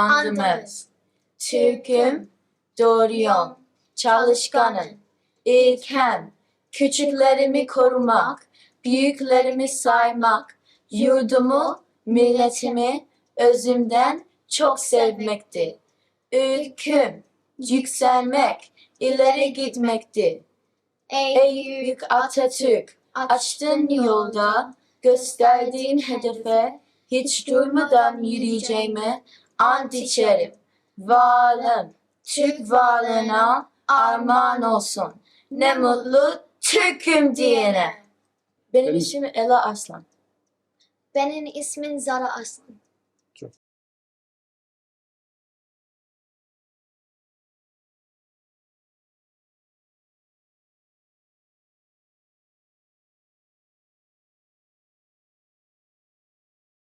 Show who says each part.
Speaker 1: andımız. Türk'üm, doğruyum, çalışkanım, ilkem, küçüklerimi korumak, büyüklerimi saymak, yurdumu, milletimi özümden çok sevmekti. Ülküm, yükselmek, ileri gitmekti. Ey büyük Atatürk, açtığın yolda, gösterdiğin hedefe hiç durmadan yürüyeceğime ant içerim. Varlığım, Türk varlığına armağan olsun. Ne mutlu Türk'üm diyene. Benim
Speaker 2: Benim-
Speaker 1: ismim Ela Arslan.
Speaker 3: Benim ismim Zara Aslan.